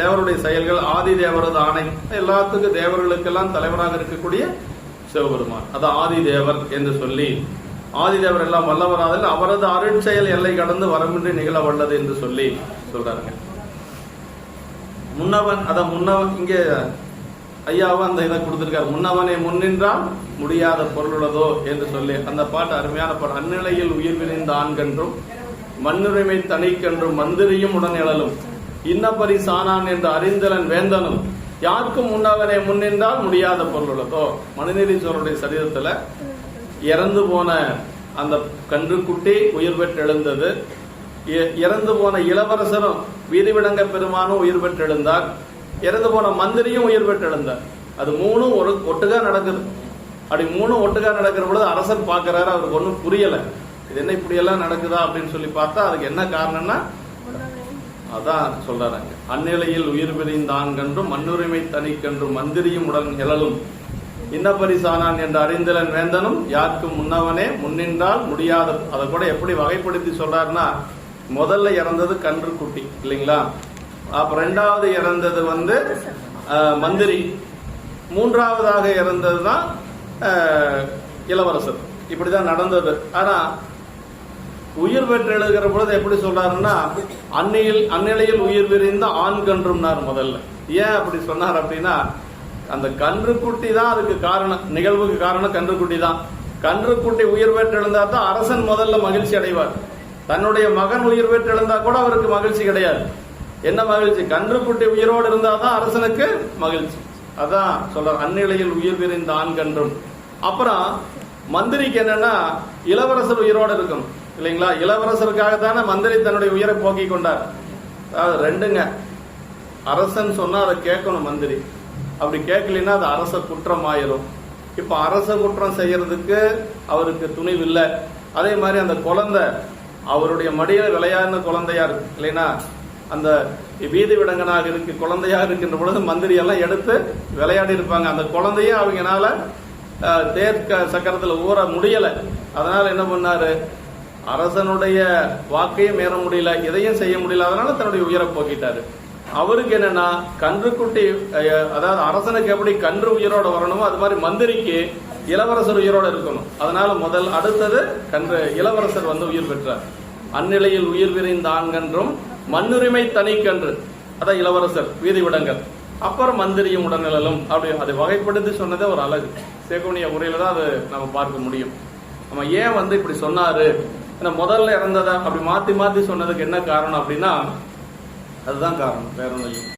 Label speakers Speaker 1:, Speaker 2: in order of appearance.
Speaker 1: தேவருடைய செயல்கள் ஆதி தேவரது ஆணை எல்லாத்துக்கும் தேவர்களுக்கெல்லாம் தலைவராக இருக்கக்கூடிய சிவபெருமான். அது ஆதி தேவர் என்று சொல்லி ஆதி தேவர் எல்லாம் வல்லவராதல் அவரது அருட்செயல் எல்லை கடந்து வரமின்றி நிகழ வல்லது என்று சொல்லி சொல்றாருங்க. முன்னவன் அத முன்னவன் இங்கே ஐயாவும் அந்த இதை கொடுத்திருக்காரு. முன்னவனை முன்னின்றால் முடியாத பொருளுள்ளதோ என்று சொல்லி அந்த பாட்டு அருமையான பாட்டு. அந்நிலையில் உயிர் விரிந்த ஆண்கன்றும் மண்ணுரிமை தனிக்கன்றும் மந்திரியும் உடன் எழலும். இன்னப்பரி சானான் என்று அறிந்தலன் வேந்தனும் யாருக்கும் முன்னவனை முன்னின்றால் முடியாத பொருளுள்ளதோ மனுநீதீஸ்வரருடைய சரீரத்துல இறந்து போன அந்த கன்றுக்குட்டி உயிர் பெற்று எழுந்தது இ- இறந்து போன இளவரசரும் வீதிவிடங்க பெருமானும் உயிர் பெற்று எழுந்தார் இறந்து போன மந்திரியும் உயிர் பெற்று எழுந்தார் அது மூணும் ஒரு ஒட்டுக்கா நடக்குது. அப்படி மூணும் ஒட்டுக்கா நடக்கிற பொழுது அரசர் பார்க்கறாரு அவருக்கு ஒன்றும் புரியல. இது என்ன இப்படி எல்லாம் நடக்குதா அப்படின்னு சொல்லி பார்த்தா அதுக்கு என்ன காரணம்னா அதான் சொல்றாங்க. அந்நிலையில் உயிர் பிரிந்தான் கன்றும் மண்ணுரிமை தனிக்கன்றும் மந்திரியும் உடன் நிழலும். இன்ன பரிசானான் என்ற அறிந்தலன் வேந்தனும் யாருக்கும் முன்னவனே முன்னின்றால் முடியாத அதை கூட எப்படி வகைப்படுத்தி சொல்றாருன்னா முதல்ல இறந்தது கன்று குட்டி இல்லைங்களா? அப்ப ரெண்டாவது இறந்தது வந்து மந்திரி. மூன்றாவதாக இறந்தது தான் இளவரசர். இப்படிதான் நடந்தது. ஆனா உயிர் பெற்று எழுதுகிற பொழுது எப்படி சொல்றாருன்னா அன்னையில் அந்நிலையில் உயிர் விரிந்த ஆண் கன்றும்னார் முதல்ல. ஏன் அப்படி சொன்னார் அப்படின்னா அந்த கன்றுக்குட்டி தான் அதுக்கு காரணம். நிகழ்வுக்கு காரணம் கன்றுக்குட்டி தான். கன்றுக்குட்டி உயிர் பெற்று எழுந்தா தான் அரசன் முதல்ல மகிழ்ச்சி அடைவார். தன்னுடைய மகன் உயிர் பெற்று எழுந்தா கூட அவருக்கு மகிழ்ச்சி கிடையாது. என்ன மகிழ்ச்சி? கன்றுக்குட்டி உயிரோடு இருந்தா தான் அரசனுக்கு மகிழ்ச்சி. அதான் சொல்றார் அந்நிலையில் உயிர் விரிந்த ஆண் கன்றும். அப்புறம் மந்திரிக்கு என்னன்னா இளவரசர் உயிரோட இருக்கணும் இல்லைங்களா? இளவரசருக்காக தானே மந்திரி தன்னுடைய உயிரை போக்கிக் கொண்டார். அதாவது ரெண்டுங்க. அரசன் சொன்னா அதை கேட்கணும் மந்திரி. அப்படி கேட்கலன்னா அது அரச குற்றம் ஆயிரும் இப்ப அரச குற்றம் செய்யறதுக்கு அவருக்கு துணிவு இல்லை அதே மாதிரி அந்த குழந்தை அவருடைய மடியில விளையாடின குழந்தையா இருக்கு இல்லைன்னா அந்த வீதி விடங்கனாக இருக்கு குழந்தையா இருக்கின்ற பொழுது மந்திரி எல்லாம் எடுத்து விளையாடி இருப்பாங்க. அந்த குழந்தையும் அவங்கனால தேர் க- சக்கரத்துல ஊற முடியல. அதனால என்ன பண்ணாரு? அரசனுடைய வாக்கையும் ஏற முடியல இதையும் செய்ய முடியல அதனால தன்னுடைய உயிரை போக்கிட்டாரு. அவருக்கு என்னன்னா கன்றுக்குட்டி அதாவது அரசனுக்கு எப்படி கன்று உயிரோட வரணுமோ அது மாதிரி மந்திரிக்கு இளவரசர் உயிரோட இருக்கணும். அதனால முதல் அடுத்தது கன்று இளவரசர் வந்து உயிர் பெற்றார். அந்நிலையில் உயிர் விரிந்த ஆண்கன்றும் மண்ணுரிமை தனிக்கன்று அதான் இளவரசர் வீதி விடங்கள். அப்புறம் மந்திரியும் உடல்நிழலும் அப்படி அதை வகைப்படுத்தி சொன்னதே ஒரு அழகு. சேகோனிய உரையில தான் அது நம்ம பார்க்க முடியும். நம்ம ஏன் வந்து இப்படி சொன்னாரு? ஏன்னா முதல்ல இறந்ததா? அப்படி மாத்தி மாத்தி சொன்னதுக்கு என்ன காரணம் அப்படின்னா அதுதான் காரணம். வேற ஒன்றும் இல்லை.